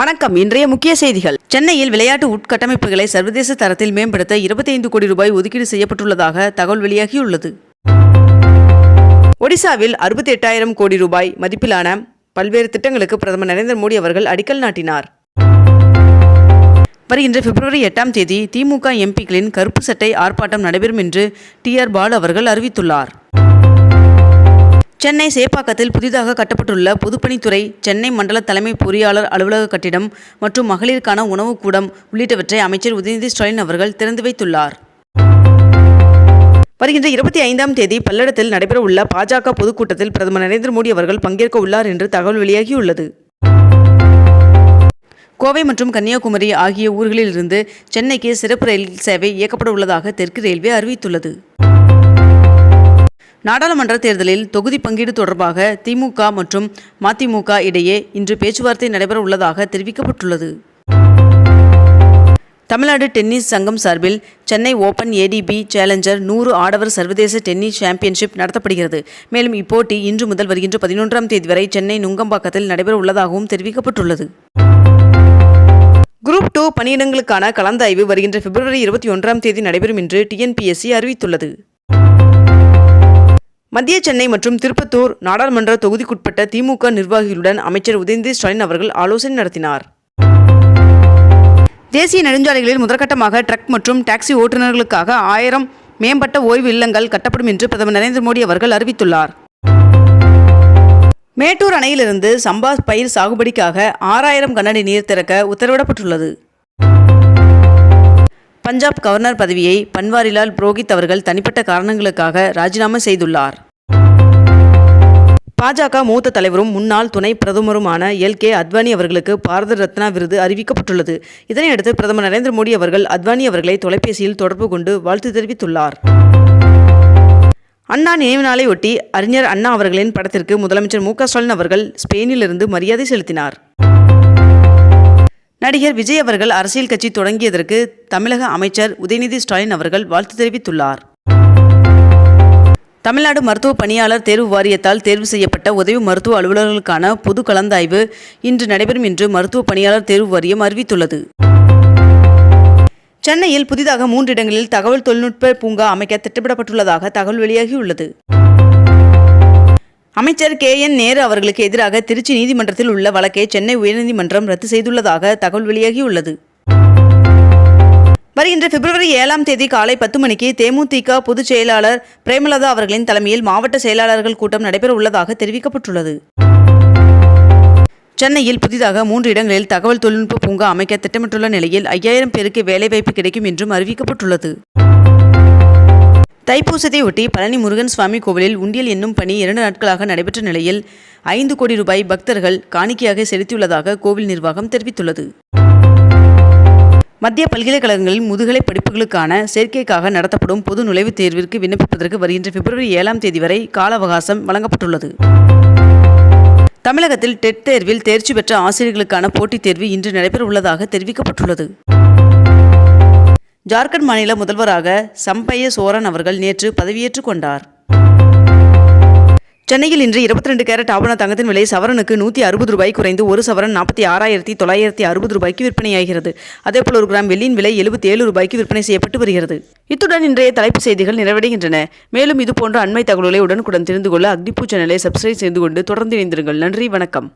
வணக்கம். இன்றைய முக்கிய செய்திகள். சென்னையில் விளையாட்டு உட்கட்டமைப்புகளை சர்வதேச தரத்தில் மேம்படுத்த 25 கோடி ரூபாய் ஒதுக்கீடு செய்யப்பட்டுள்ளதாக தகவல் வெளியாகியுள்ளது. ஒடிசாவில் 68000 கோடி ரூபாய் மதிப்பிலான பல்வேறு திட்டங்களுக்கு பிரதமர் நரேந்திர மோடி அவர்கள் அடிக்கல் நாட்டினார். வருகின்ற பிப்ரவரி எட்டாம் தேதி திமுக எம்பிக்களின் கருப்பு சட்டை ஆர்ப்பாட்டம் நடைபெறும் என்று டி ஆர் பாலு அவர்கள் அறிவித்துள்ளார். சென்னை சேப்பாக்கத்தில் புதிதாக கட்டப்பட்டுள்ள பொதுப்பணித்துறை சென்னை மண்டல தலைமை பொறியாளர் அலுவலக கட்டிடம் மற்றும் மகளிருக்கான உணவுக் கூடம் உள்ளிட்டவற்றை அமைச்சர் உதயநிதி ஸ்டாலின் அவர்கள் திறந்து வைத்துள்ளார். வருகின்ற இருபத்தி ஐந்தாம் தேதி பல்லடத்தில் நடைபெறவுள்ள பாஜக பொதுக்கூட்டத்தில் பிரதமர் நரேந்திர மோடி அவர்கள் பங்கேற்க உள்ளார் என்று தகவல் வெளியாகியுள்ளது. கோவை மற்றும் கன்னியாகுமரி ஆகிய ஊர்களிலிருந்து சென்னைக்கு சிறப்பு ரயில் சேவை இயக்கப்பட உள்ளதாக தெற்கு ரயில்வே அறிவித்துள்ளது. நாடாளுமன்ற தேர்தலில் தொகுதி பங்கீடு தொடர்பாக திமுக மற்றும் மதிமுக இடையே இன்று பேச்சுவார்த்தை நடைபெற உள்ளதாக தெரிவிக்கப்பட்டுள்ளது. தமிழ்நாடு டென்னிஸ் சங்கம் சார்பில் சென்னை ஓபன் ஏடிபி சேலஞ்சர் நூறு ஆடவர் சர்வதேச டென்னிஸ் சாம்பியன்ஷிப் நடத்தப்படுகிறது. மேலும் இப்போட்டி இன்று முதல் வருகின்ற பதினொன்றாம் தேதி வரை சென்னை நுங்கம்பாக்கத்தில் நடைபெற உள்ளதாகவும் தெரிவிக்கப்பட்டுள்ளது. குரூப் டூ பணியிடங்களுக்கான கலந்தாய்வு வருகின்ற பிப்ரவரி இருபத்தி ஒன்றாம் தேதி நடைபெறும் என்று டிஎன்பிஎஸ்சி அறிவித்துள்ளது. மத்திய சென்னை மற்றும் திருப்பத்தூர் நாடாளுமன்ற தொகுதிக்குட்பட்ட திமுக நிர்வாகிகளுடன் அமைச்சர் உதயநிதி ஸ்டாலின் அவர்கள் ஆலோசனை நடத்தினார். தேசிய நெடுஞ்சாலைகளில் முதற்கட்டமாக ட்ரக் மற்றும் டாக்ஸி ஓட்டுநர்களுக்காக ஆயிரம் மேம்பட்ட ஓய்வு இல்லங்கள் கட்டப்படும் என்று பிரதமர் நரேந்திர மோடி அவர்கள் அறிவித்துள்ளார். மேட்டூர் அணையிலிருந்து சம்பா பயிர் சாகுபடிக்காக ஆறாயிரம் கனஅடி நீர் திறக்க உத்தரவிடப்பட்டுள்ளது. பஞ்சாப் கவர்னர் பதவியை பன்வாரிலால் புரோஹித் அவர்கள் தனிப்பட்ட காரணங்களுக்காக ராஜினாமா செய்துள்ளார். பாஜக மூத்த தலைவரும் முன்னாள் துணை பிரதமருமான எல். கே. அத்வானி அவர்களுக்கு பாரத ரத்னா விருது அறிவிக்கப்பட்டுள்ளது. இதனையடுத்து பிரதமர் நரேந்திர மோடி அவர்கள் அத்வானி அவர்களை தொலைபேசியில் தொடர்பு கொண்டு வாழ்த்து தெரிவித்துள்ளார். அண்ணா நினைவு நாளை ஒட்டி அறிஞர் அண்ணா அவர்களின் படத்திற்கு முதலமைச்சர் மு க ஸ்டாலின் அவர்கள் ஸ்பெயினிலிருந்து மரியாதை செலுத்தினார். நடிகர் விஜய் அவர்கள் அரசியல் கட்சி தொடங்கியதற்கு தமிழக அமைச்சர் உதயநிதி ஸ்டாலின் அவர்கள் வாழ்த்து தெரிவித்துள்ளார். தமிழ்நாடு மருத்துவ பணியாளர் தேர்வு வாரியத்தால் தேர்வு செய்யப்பட்ட உதவி மருத்துவ அலுவலர்களுக்கான பொது கலந்தாய்வு இன்று நடைபெறும் என்று மருத்துவ பணியாளர் தேர்வு வாரியம் அறிவித்துள்ளது. சென்னையில் புதிதாக மூன்று இடங்களில் தகவல் தொழில்நுட்ப பூங்கா அமைக்க திட்டமிடப்பட்டுள்ளதாக தகவல் வெளியாகியுள்ளது. அமைச்சர் கே என் நேரு அவர்களுக்கு எதிராக திருச்சி நீதிமன்றத்தில் உள்ள வழக்கை சென்னை உயர்நீதிமன்றம் ரத்து செய்துள்ளதாக தகவல் வெளியாகியுள்ளது. வருகின்ற பிப்ரவரி ஏழாம் தேதி காலை பத்து மணிக்கு தேமுதிக பொதுச் செயலாளர் பிரேமலதா அவர்களின் தலைமையில் மாவட்ட செயலாளர்கள் கூட்டம் நடைபெற உள்ளதாக தெரிவிக்கப்பட்டுள்ளது. சென்னையில் புதிதாக மூன்று இடங்களில் தகவல் தொழில்நுட்ப பூங்கா அமைக்க திட்டமிட்டுள்ள நிலையில் ஐயாயிரம் பேருக்கு வேலைவாய்ப்பு கிடைக்கும் என்றும் அறிவிக்கப்பட்டுள்ளது. தைப்பூசத்தை ஒட்டி பழனி முருகன் சுவாமி கோவிலில் உண்டியல் என்னும் பணி இரண்டு நாட்களாக நடைபெற்ற நிலையில் ஐந்து கோடி ரூபாய் பக்தர்கள் காணிக்கையாக செலுத்தியுள்ளதாக கோவில் நிர்வாகம் தெரிவித்துள்ளது. மத்திய பல்கலைக்கழகங்களில் முதுகலை படிப்புகளுக்கான சேர்க்கைக்காக நடத்தப்படும் பொது நுழைவுத் தேர்விற்கு விண்ணப்பிப்பதற்கு வருகின்ற பிப்ரவரி ஏழாம் தேதி வரை கால அவகாசம் வழங்கப்பட்டுள்ளது. தமிழகத்தில் டெட் தேர்வில் தேர்ச்சி பெற்ற ஆசிரியர்களுக்கான போட்டித் தேர்வு இன்று நடைபெற உள்ளதாக தெரிவிக்கப்பட்டுள்ளது. ஜார்க்கண்ட் மாநில முதல்வராக சம்பைய சோரன் அவர்கள் நேற்று பதவியேற்றுக் கொண்டார். சென்னையில் இன்று இருபத்தி ரெண்டு கேரட் ஆபண தங்கத்தின் விலை சவரனுக்கு நூற்றி அறுபது ரூபாய் குறைந்து ஒரு சவரன் நாற்பத்தி ஆறாயிரத்தி தொள்ளாயிரத்தி அறுபது ரூபாய்க்கு விற்பனையாகிறது. அதேபோல் ஒரு கிராம் வெள்ளியின் விலை எழுபத்தி ஏழு ரூபாய்க்கு விற்பனை செய்யப்பட்டு வருகிறது. இத்துடன் இன்றைய தலைப்புச் செய்திகள் நிறைவடைகின்றன. மேலும் இதுபோன்ற அண்மை தகவல்களை உடனுக்குடன் தெரிந்து கொள்ள அக்னிபூ சேனலை சப்ஸ்கிரைப் செய்து கொண்டு தொடர்ந்து இணைந்திருங்கள். நன்றி வணக்கம்.